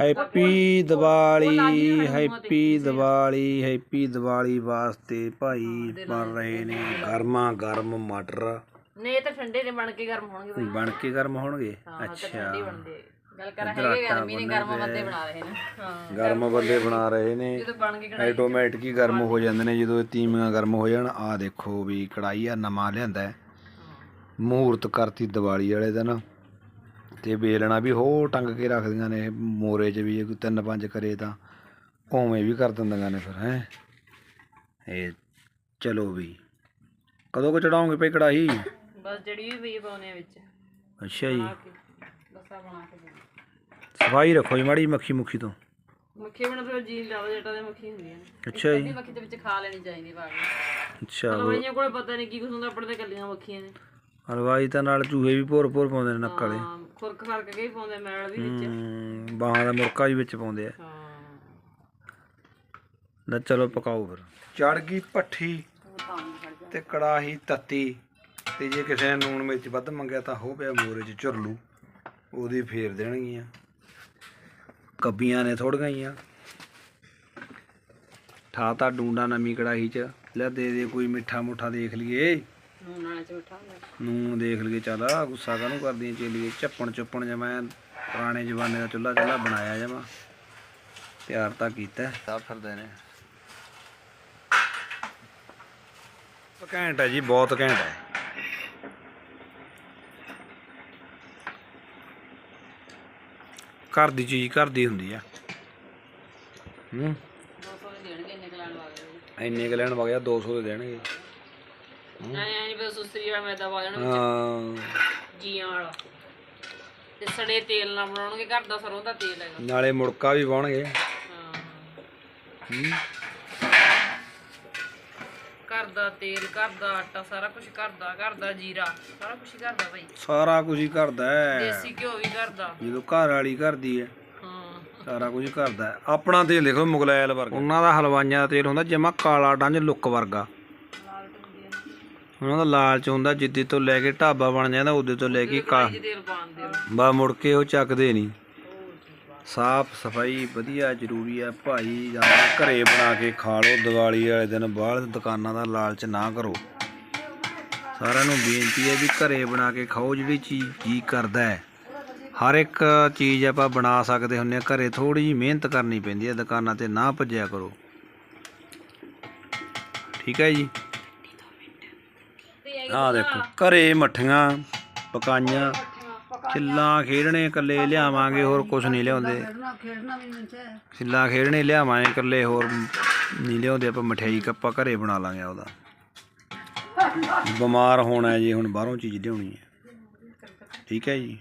Happy Diwali happy Diwali happy Diwali ਵਾਸਤੇ ਭਾਈ ਬਣ ਰਹੇ ਨੇ ਗਰਮਾ ਗਰਮ ਮਟਰ। ਨੇ ਇਹ ਤਾਂ ਠੰਡੇ ਨੇ ਬਣ ਕੇ ਗਰਮ ਹੋਣਗੇ ਬਣ ਕੇ ਗਰਮ ਹੋਣਗੇ? ਅੱਛਾ। ਠੰਡੇ ਬਣਦੇ ਆ। ਗੱਲ ਕਰ ਗਰਮੀ ਨੇ ਗਰਮ ਬੰਦੇ ਬਣਾ ਰਹੇ ਨੇ। ਹਾਂ ਗਰਮ ਬੰਦੇ ਬਣਾ ਰਹੇ ਨੇ। ਜਦੋਂ ਬਣ ਕੇ ਕੜਾਈ ਆਟੋਮੈਟਿਕ ਹੀ ਗਰਮ ਹੋ ਜਾਂਦੇ ਨੇ ਜਦੋਂ ਇਹ ਤੀਵੀਆਂ ਗਰਮ ਹੋ ਜਾਣ ਆ ਦੇਖੋ ਵੀ ਕੜਾਈ ਆ ਨਵਾਂ ਲਿਆਂਦਾ ਹੈ। ਮਹੂਰਤ ਕਰਤੀ ਦੀਵਾਲੀ ਵਾਲੇ ਦਿਨ। ਤੇ ਵੇਲਣਾ ਵੀ ਹੋ ਟੰਗ ਕੇ ਰੱਖਦੀਆਂ ਨੇ ਮੋਰੇ 'ਚ ਵੀ ਜੇ ਕੋਈ ਤਿੰਨ ਪੰਜ ਕਰੇ ਤਾਂ ਉਵੇਂ ਵੀ ਕਰ ਦਿੰਦੀਆਂ ਨੇ ਫਿਰ ਹੈ। ਇਹ ਚਲੋ ਵੀ। ਕਦੋਂ ਕੋ ਚੜਾਉਂਗੇ ਭਈ ਕੜਾਈ ਬਸ ਜਿਹੜੀ ਵੀ ਪਾਉਨੇ ਵਿੱਚ। ਅੱਛਾ ਜੀ। ਆ ਕੇ ਬਸਾ ਬਣਾ ਕੇ ਦੇਣਾ। ਸਫ਼ਾਈ ਰੱਖੋ ਜੀ ਮਾੜੀ ਮੱਖੀ ਮੁੱਖੀ ਤੋਂ। ਮੱਖੀ ਬਣਾ ਫਿਰ ਜੀ ਲਾਵਾ ਜਟਾ ਦੇ ਮੱਖੀ ਹੁੰਦੀਆਂ ਨੇ। ਅੱਛਾ ਜੀ। ਅੱਧੀ ਮੱਖੀ ਦੇ ਵਿੱਚ ਖਾ ਲੈਣੀ ਚਾਹੀਦੀ ਬਾਗ ਅੱਛਾ। ਹਲਵਾਈਆਂ ਕੋਲੇ ਪਤਾ ਨਹੀਂ ਕੀ ਕੁਝ ਹੁੰਦਾ ਆਪਣੇ ਤੇ ਕੱਲੀਆਂ ਮੱਖੀਆਂ ਨੇ। ਹਲਵਾਈ ਤਾਂ ਨਾਲ ਚੂਹੇ ਵੀ ਭੋਰ ਭੋਰ ਪਾਉਂਦੇ ਨੇ ਨੱਕ ਵਾਲੇ। ਹਾਂ ਖੁਰਕ ਖਰਕ ਕੇ ਹੀ ਪਾਉਂਦੇ ਮੈਲ ਵੀ ਵਿੱਚ। ਹਮ, ਬਾਹਾਂ ਦਾ ਮੁਰਕਾ ਵੀ ਵਿੱਚ ਪਾਉਂਦੇ ਆ। ਹਾਂ। ਲੈ ਚਲੋ ਪਕਾਓ ਫਿਰ। ਚੜ ਗਈ ਭੱਠੀ ਉਹ ਤਾਂ ਨਹੀਂ ਖੜ ਜਾ ਤੇ ਕੜਾਹੀ ਤੱਤੀ ਤੇ ਜੇ ਕਿਸੇ ਨੇ ਲੂਣ ਮਿਰਚ ਵੱਧ ਮੰਗਿਆ ਤਾਂ ਹੋ ਪਿਆ ਮੋਰੇ 'ਚ ਝੁਰਲੂ। ਉਹਦੀ ਫੇਰ ਦੇਣਗੀਆਂ। ਕੱਬੀਆਂ ਨੇ ਥੋੜੀਆਂ ਹੀ ਆ ਠਾਤਾ ਡੂੰਡਾ ਨਵੀਂ ਕੜਾਹੀ 'ਚ। ਲੈ ਦੇ ਦੇ ਕੋਈ ਮਿੱਠਾ ਮੁੱਠਾ ਦੇਖ ਲਈਏ। ਨੂਨ ਵਾਲੇ ਚ ਮਿੱਠਾ ਹੁੰਦਾ। ਨੂੰ ਦੇਖ ਲਈਏ ਚੱਲ ਆ ਗੁੱਸਾ ਕਾਹਨੂੰ ਕਰਦੀਆਂ ਚੇਲੀਏ। ਚੱਪਣ ਚੁੱਪਣ ਜਿਹਾ ਮੈਂ ਪੁਰਾਣੇ ਜ਼ਮਾਨੇ ਦਾ ਚੁੱਲ੍ਹਾ ਚੁੱਲ੍ਹਾ ਬਣਾਇਆ ਜਮਾ। ਤਿਆਰ ਤਾਂ ਕੀਤਾ। ਸਭ ਫਿਰਦੇ ਨੇ। ਘੈਂਟ ਹੈ ਜੀ ਬਹੁਤ ਘੈਂਟ ਹੈ ਘਰ ਦੀ ਚੀਜ਼ ਘਰ ਦੀ ਹੁੰਦੀ ਆ। ਹੂੰ। 200 ਦੇ ਦੇਣਗੇ ਇੰਨੇ ਕਲਾਣ ਵਾਲੇ। ਇੰਨੇ ਕੁ ਲੈਣ ਵਗਿਆ 200 ਦੇ ਦੇਣਗੇ। ਐ ਐ ਨਹੀਂ ਬਸ ਸੁਸਰੀ ਵਾਲਾ ਮੈਦਾ ਪਾ ਦੇਣਾ ਹਾਂ। ਜੀਆਂ ਵਾਲਾ। ਤੇ ਸੜੇ ਤੇਲ ਨਾਲ ਬਣਾਉਣਗੇ ਘਰ ਦਾ ਸਰੋਂ ਦਾ ਤੇਲ ਹੈਗਾ। ਨਾਲੇ ਮੁੜਕਾ ਵੀ ਪਾਉਣਗੇ। ਹਾਂ। ਹੂੰ ਘਰ ਦਾ ਤੇਲ ਘਰ ਦਾ ਆਟਾ ਸਾਰਾ ਕੁਝ ਘਰ ਦਾ ਘਰ ਦਾ ਜੀਰਾ ਸਾਰਾ ਕੁਝ ਘਰ ਦਾ ਭਾਈ ਸਾਰਾ ਕੁਝ ਹੀ ਕਰਦਾ ਹੈ। ਦੇਸੀ ਘਿਓ ਵੀ ਘਰ ਦਾ। ਜਦੋਂ ਘਰ ਵਾਲੀ ਕਰਦੀ ਹੈ। ਹਾਂ। ਸਾਰਾ ਕੁਝ ਕਰਦਾ ਹੈ। ਆਪਣਾ ਤੇਲ ਦੇਖੋ ਮੁਗਲੈਲ ਵਰਗਾ। ਉਹਨਾਂ ਦਾ ਹਲਵਾਈਆਂ ਦਾ ਤੇਲ ਹੁੰਦਾ ਜਮਾ ਕਾਲਾ ਡੰਜ ਲੁੱਕ ਵਰਗਾ। ਉਹਨਾਂ ਦਾ ਲਾਲਚ ਹੁੰਦਾ, ਜਿੱਦੀ ਤੋਂ ਲੈ ਕੇ ਢਾਬਾ ਬਣ ਜਾਂਦਾ, ਉਹਦੇ ਤੋਂ ਲੈ ਕੇ ਕਾ ਬਾ ਮੁੜ ਕੇ ਉਹ ਚੱਕਦੇ ਨਹੀਂ। ਸਾਫ਼ ਸਫ਼ਾਈ ਵਧੀਆ, ਜ਼ਰੂਰੀ ਹੈ ਭਾਈ ਜਾਂ ਘਰੇ ਬਣਾ ਕੇ ਖਾ ਲਓ, ਦੀਵਾਲੀ ਵਾਲੇ ਦਿਨ ਬਾਹਰ ਦੁਕਾਨਾਂ ਦਾ ਲਾਲਚ ਨਾ ਕਰੋ। ਸਾਰਿਆਂ ਨੂੰ ਬੇਨਤੀ ਹੈ ਵੀ ਘਰੇ ਬਣਾ ਕੇ ਖਾਓ, ਜਿਹੜੀ ਚੀਜ਼ ਜੀ ਕਰਦਾ ਹੈ। ਹਰ ਇੱਕ ਚੀਜ਼ ਆਪਾਂ ਬਣਾ ਸਕਦੇ ਹੁੰਨੇ ਆ ਘਰੇ ਥੋੜੀ ਜਿਹੀ ਮਿਹਨਤ ਕਰਨੀ ਪੈਂਦੀ ਹੈ। ਦੁਕਾਨਾਂ ਤੇ ਨਾ ਭੱਜਿਆ ਕਰੋ। ਠੀਕ ਹੈ ਜੀ? ਆਹ ਦੇਖੋ, ਘਰੇ ਮੱਠੀਆਂ, ਪਕਾਈਆਂ, ਖਿੱਲਾਂ ਖੇਡਣੇ, ਇਕੱਲੇ ਲਿਆਵਾਂਗੇ, ਹੋਰ ਕੁਝ ਨਹੀਂ ਲਿਆਉਂਦੇ। ਖਿੱਲਾਂ ਖੇਡਣੇ, ਲਿਆਵਾਂਗੇ, ਇਕੱਲੇ ਹੋਰ ਨਹੀਂ ਲਿਆਉਂਦੇ, ਆਪਾਂ ਮਠਿਆਈ ਕੱਪਾ ਘਰੇ ਬਣਾ ਲਾਂਗੇ ਉਹਦਾ ਬਿਮਾਰ ਹੋਣਾ ਹੈ ਜੀ, ਹੁਣ ਬਾਹਰੋਂ ਚੀਜ਼ ਲਿਆਉਣੀ ਹੈ। ਠੀਕ ਹੈ ਜੀ?